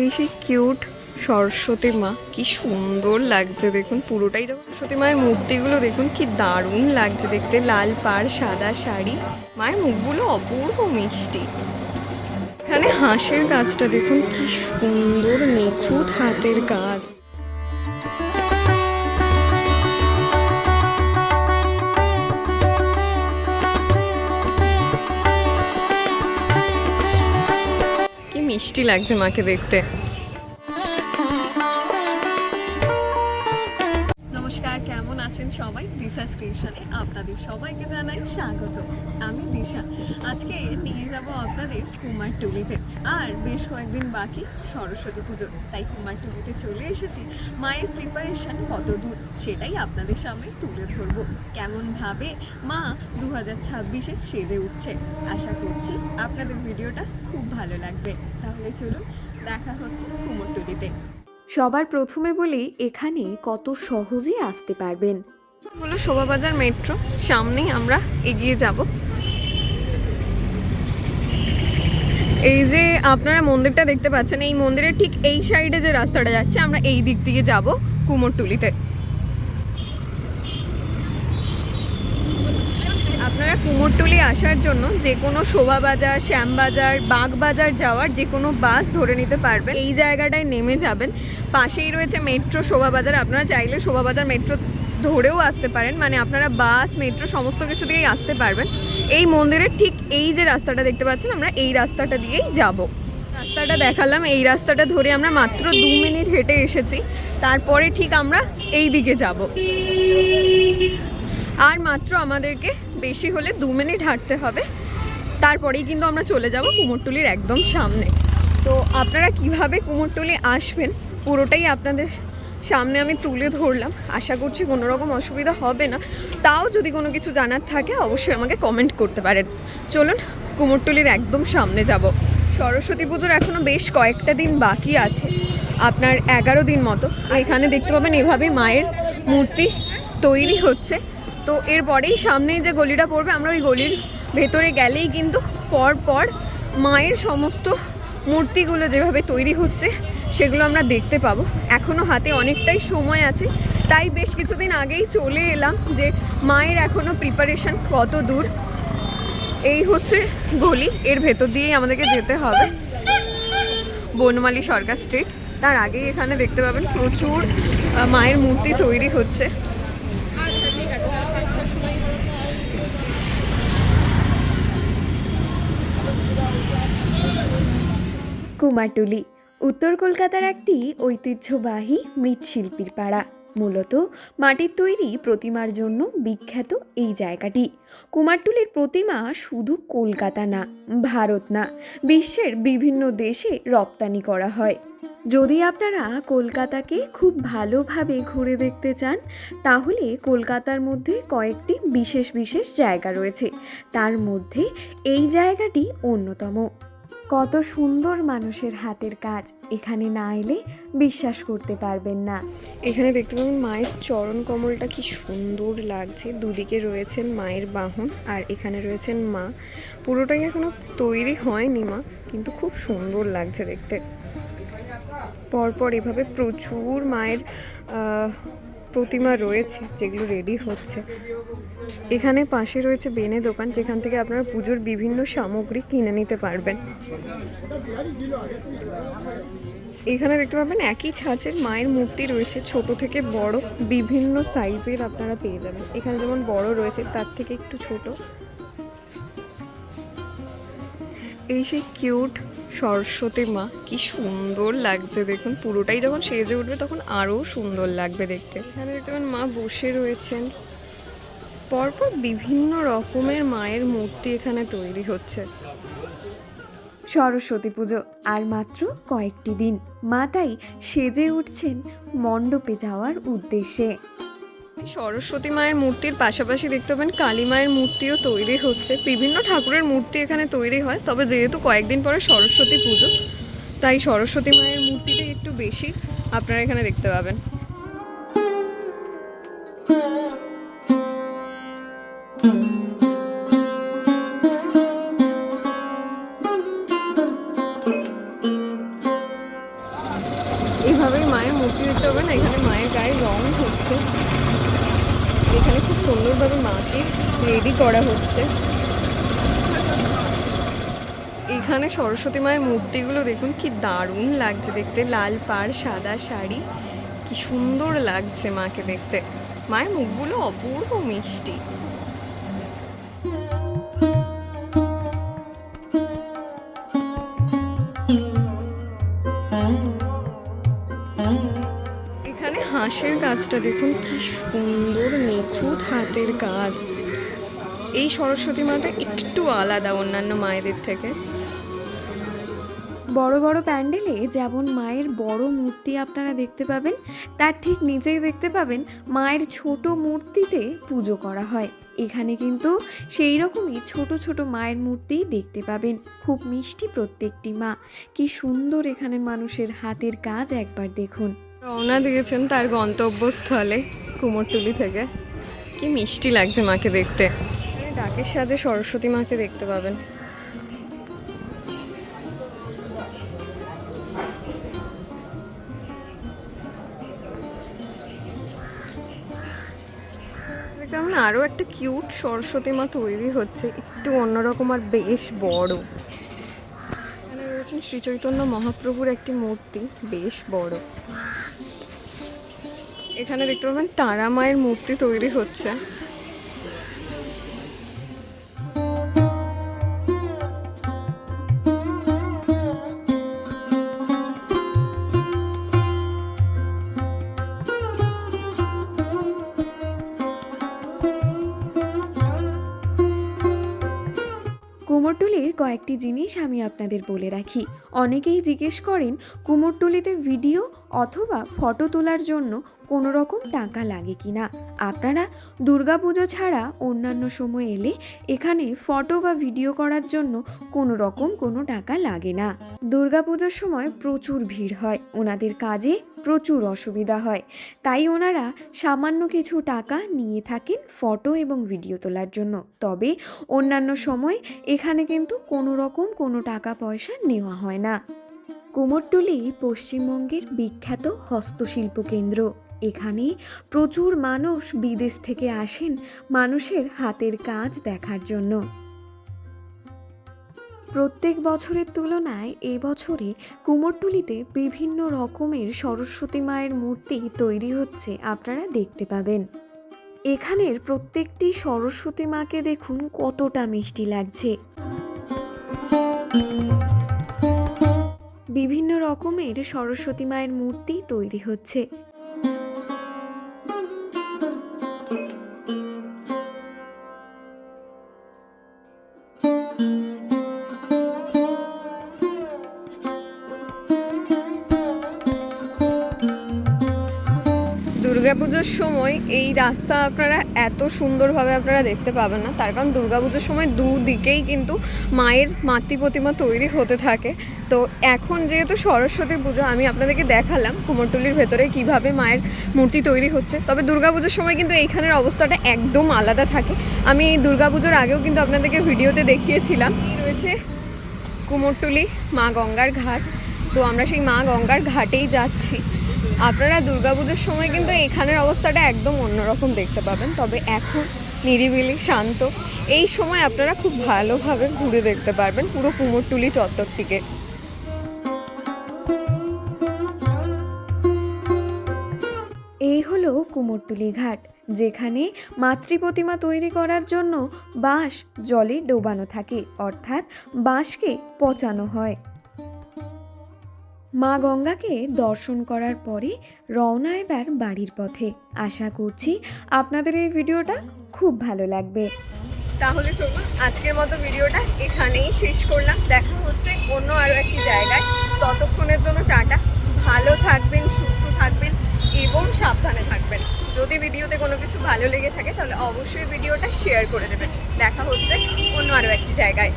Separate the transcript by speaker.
Speaker 1: এই সেই কিউট সরস্বতী মা, কি সুন্দর লাগছে দেখুন, পুরোটাই যখন সরস্বতী মায়ের মূর্তিগুলো দেখুন, কি দারুণ লাগছে দেখতে, লাল, পাড়, সাদা শাড়ি, মায়ের মুখগুলো অপূর্ব মিষ্টি। এখানে হাঁসের কাজটা দেখুন, কি সুন্দর নিখুঁত হাতের কাজ। মিষ্টি লাগছে মাকে দেখতে। দিশা ক্রিয়েশনে আপনাদের সবাইকে জানাই স্বাগত। আমি দিশা। আজকে নিয়ে যাব আপনাদের কুমারটুলিতে আর বেশ কয়েকদিন বাকি সরস্বতী পুজো। তাই কুমারটুলিতে চলে এসেছি। মায়ের প্রিপারেশন কত দূর, সেটাই আপনাদের সামনে তুলে ধরবো। কেমনভাবে মা দু হাজার ছাব্বিশে সেজে উঠছে, আশা করছি আপনাদের ভিডিওটা খুব ভালো লাগবে। তাহলে চলুন দেখা হচ্ছে কুমোরটুলিতে
Speaker 2: সবার প্রথমে বলি, এখানে কত সহজে আসতে পারবেন।
Speaker 1: হলো শোভাবাজার মেট্রো। সামনেই আমরা এগিয়ে যাব। এই যে আপনারা মন্দিরটা দেখতে পাচ্ছেন, এই মন্দিরের ঠিক এই সাইডে যে রাস্তাটা যাচ্ছে, আমরা এই দিক দিয়ে যাব কুমোরটুলিতে। আপনারা কুমোরটুলি আসার জন্য যে কোনো শোভাবাজার, শ্যামবাজার, বাগবাজার যাওয়ার যে কোনো বাস ধরে নিতে পারবেন। এই জায়গাটায় নেমে যাবেন। পাশেই রয়েছে মেট্রো শোভাবাজার। আপনারা চাইলে শোভাবাজার মেট্রো ধরেও আসতে পারেন মানে আপনারা বাস, মেট্রো, সমস্ত কিছু দিয়েই আসতে পারবেন। এই মন্দিরের ঠিক এই যে রাস্তাটা দেখতে পাচ্ছেন আমরা, এই রাস্তাটা দিয়েই যাব। রাস্তাটা দেখালাম, এই রাস্তাটা ধরে আমরা মাত্র দু মিনিট হেঁটে এসেছি। তারপরে ঠিক আমরা এই দিকে যাব। আর মাত্র আমাদেরকে বেশি হলে দু মিনিট হাঁটতে হবে। তারপরেই কিন্তু আমরা চলে যাব কুমোরটুলির একদম সামনে। তো আপনারা কীভাবে কুমোরটুলি আসবেন, পুরোটাই আপনাদের সামনে আমি তুলে ধরলাম। আশা করছি কোনো রকম অসুবিধা হবে না। তাও যদি কোনো কিছু জানার থাকে, অবশ্যই আমাকে কমেন্ট করতে পারেন। চলুন, কুমোরটুলির একদম সামনে যাব। সরস্বতী পুজোর এখনও বেশ কয়েকটা দিন বাকি আছে। আপনার এগারো দিন মতো। এখানে দেখতে পাবেন এভাবে মায়ের মূর্তি তৈরি হচ্ছে। তো এরপরেই সামনেই যে গলিটা পড়বে, আমরা ওই গলির ভেতরে গেলেই কিন্তু পর পর মায়ের সমস্ত মূর্তিগুলো যেভাবে তৈরি হচ্ছে সেগুলো আমরা দেখতে পাবো। এখনও হাতে অনেকটাই সময় আছে। তাই বেশ কিছুদিন আগেই চলে এলাম যে মায়ের এখনও প্রিপারেশন কত দূর। এই হচ্ছে গলি। এর ভেতর দিয়েই আমাদেরকে যেতে হবে। বনমালী সরকার স্ট্রিট তার আগেই এখানে দেখতে পাবেন প্রচুর মায়ের মূর্তি তৈরি হচ্ছে।
Speaker 2: কুমারটুলি। উত্তর কলকাতার একটি ঐতিহ্যবাহী মৃৎশিল্পীর পাড়া। মূলত মাটির তৈরি প্রতিমার জন্য বিখ্যাত এই জায়গাটি। কুমারটুলির প্রতিমা শুধু কলকাতা না, ভারত না, বিশ্বের বিভিন্ন দেশে রপ্তানি করা হয়। যদি আপনারা কলকাতাকে খুব ভালোভাবে ঘুরে দেখতে চান, তাহলে কলকাতার মধ্যে কয়েকটি বিশেষ বিশেষ জায়গা রয়েছে। তার মধ্যে এই জায়গাটি অন্যতম। কত সুন্দর মানুষের হাতের কাজ। এখানে না এলে বিশ্বাস করতে পারবেন না।
Speaker 1: এখানে দেখতে পাবেন মায়ের চরণ কমলটা কি সুন্দর লাগছে। দুদিকে রয়েছেন মায়ের বাহন আর এখানে রয়েছেন মা। পুরোটাই এখনও তৈরি হয়নি মা, কিন্তু খুব সুন্দর লাগছে দেখতে। পরপর এভাবে প্রচুর মায়ের প্রতিমা রয়েছে যেগুলো রেডি হচ্ছে। এখানে পাশে রয়েছে বেনে দোকান, যেখান থেকে আপনারা পুজোর বিভিন্ন সামগ্রী কিনে নিতে পারবেন। এখানে দেখতে পাবেন একই ছাঁচের মায়ের মূর্তি রয়েছে, ছোট থেকে বড়, বিভিন্ন সাইজের আপনারা পেয়ে যাবেন। এখানে যেমন বড় রয়েছে, তার থেকে একটু ছোট। এই সেই কিউট সরস্বতী মা, কি সুন্দর লাগছে দেখুন, পুরোটাই যখন সেজে উঠবে তখন আরও সুন্দর লাগবে দেখতে। এখানে দেখতে পাবেন মা বসে রয়েছেন। পরপর বিভিন্ন রকমের মায়ের মূর্তি এখানে তৈরি হচ্ছে।
Speaker 2: সরস্বতী পুজো আর মাত্র কয়েকটি দিন। মা তাই সেজে উঠছেন মণ্ডপে যাওয়ার উদ্দেশ্যে।
Speaker 1: সরস্বতী মায়ের মূর্তির পাশাপাশি দেখতে পাবেন কালী মায়ের মূর্তিও তৈরি হচ্ছে। বিভিন্ন ঠাকুরের মূর্তি এখানে তৈরি হয় তবে যেহেতু কয়েকদিন পরে সরস্বতী পুজো তাই সরস্বতী মায়ের মূর্তিটাই একটু বেশি আপনারা এখানে দেখতে পাবেন। হচ্ছে। এখানে সরস্বতী মায়ের মূর্তিগুলো দেখুন, কি দারুণ লাগছে দেখতে। লাল পাড়, সাদা শাড়ি, কি সুন্দর লাগছে মাকে দেখতে। মায়ের মুখগুলো অপূর্ব মিষ্টি। এখানে হাঁসের কাজটা দেখুন, কি সুন্দর নিখুঁত হাতের কাজ। এই সরস্বতী মাটা একটু আলাদা অন্যান্য মায়েদের থেকে।
Speaker 2: বড় বড় প্যান্ডেলে যেমন মায়ের বড় মূর্তি আপনারা দেখতে পাবেন তার ঠিক নিচেই দেখতে পাবেন মায়ের ছোট মূর্তিতে পুজো করা হয়। এখানে কিন্তু সেই রকমই ছোট ছোট মায়ের মূর্তি দেখতে পাবেন খুব মিষ্টি প্রত্যেকটি মা। কি সুন্দর এখানে মানুষের হাতের কাজ একবার দেখুন।
Speaker 1: রওনা দিয়েছেন তার গন্তব্যস্থলে কুমোরটুলি থেকে। কি মিষ্টি লাগছে মাকে দেখতে। ডাকের সাজে সরস্বতী মাকে দেখতে পাবেন। কেমন আরও একটা কিউট সরস্বতী মা তৈরি হচ্ছে, একটু অন্যরকম আর বেশ বড়। এখানে রয়েছেন শ্রী চৈতন্য মহাপ্রভুর একটি মূর্তি, বেশ বড়। এখানে দেখতে পাবেন তারা মায়ের মূর্তি তৈরি হচ্ছে।
Speaker 2: কয়েকটি জিনিস আমি আপনাদের বলে রাখি। অনেকেই জিজ্ঞেস করেন, কুমোরটুলিতে ভিডিও অথবা ফটো তোলার জন্য কোনো রকম টাকা লাগে কি না? আপনারা দুর্গাপুজো ছাড়া অন্যান্য সময় এলে এখানে ফটো বা ভিডিও করার জন্য কোনো রকম কোনো টাকা লাগে না। দুর্গাপুজোর সময় প্রচুর ভিড় হয়, ওনাদের কাজে প্রচুর অসুবিধা হয়। তাই ওনারা সামান্য কিছু টাকা নিয়ে থাকেন ফটো এবং ভিডিও তোলার জন্য। তবে অন্যান্য সময় এখানে কিন্তু কোনো রকম কোনো টাকা পয়সা নেওয়া হয় না। কুমোরটুলি পশ্চিমবঙ্গের বিখ্যাত হস্তশিল্প কেন্দ্র। এখানে প্রচুর মানুষ বিদেশ থেকে আসেন মানুষের হাতের কাজ দেখার জন্য। প্রত্যেক বছরের তুলনায় এবছরে কুমোরটুলিতে বিভিন্ন রকমের সরস্বতী মায়ের মূর্তি তৈরি হচ্ছে, আপনারা দেখতে পাবেন। এখানের প্রত্যেকটি সরস্বতী মাকে দেখুন কতটা মিষ্টি লাগছে। বিভিন্ন রকমের সরস্বতী মায়ের মূর্তি তৈরি হচ্ছে।
Speaker 1: দুর্গাপুজোর সময় এই রাস্তা আপনারা এত সুন্দরভাবে আপনারা দেখতে পাবেন না। তার কারণ দুর্গাপুজোর সময় দুদিকেই কিন্তু মায়ের মাতৃ প্রতিমা তৈরি হতে থাকে। তো এখন যেহেতু সরস্বতী পুজো, আমি আপনাদেরকে দেখালাম কুমোরটুলির ভেতরে কীভাবে মায়ের মূর্তি তৈরি হচ্ছে। তবে দুর্গাপুজোর সময় কিন্তু এইখানের অবস্থাটা একদম আলাদা থাকে। আমি দুর্গাপুজোর আগেও কিন্তু আপনাদেরকে ভিডিওতে দেখিয়েছিলাম। এই রয়েছে কুমোরটুলি মা গঙ্গার ঘাট। তো আমরা সেই মা গঙ্গার ঘাটেই যাচ্ছি। আপনারা দুর্গাপুজোর সময় কিন্তু এখানের অবস্থাটা একদম অন্যরকম দেখতে পাবেন, তবে এখন নিরিবিলি, শান্ত। এই সময় আপনারা খুব ভালোভাবে ঘুরে দেখতে পারবেন পুরো কুমোরটুলি চত্বরটিকে
Speaker 2: এই হলো কুমোরটুলি ঘাট, যেখানে মাতৃ প্রতিমা তৈরি করার জন্য বাঁশ, জলে ডোবানো থাকে, অর্থাৎ বাঁশকে পচানো হয়। মা গঙ্গাকে দর্শন করার পরে রওনা এবার বাড়ির পথে। আশা করছি আপনাদের এই ভিডিওটা খুব ভালো লাগবে।
Speaker 1: তাহলে চলুন আজকের মতো ভিডিওটা এখানেই শেষ করলাম। দেখা হচ্ছে অন্য আরও একটি জায়গায়। ততক্ষণের জন্য টাটা। ভালো থাকবেন, সুস্থ থাকবেন এবং সাবধানে থাকবেন। যদি ভিডিওতে কোনো কিছু ভালো লেগে থাকে তাহলে অবশ্যই ভিডিওটা শেয়ার করে দেবেন। দেখা হচ্ছে অন্য আরও একটি জায়গায়।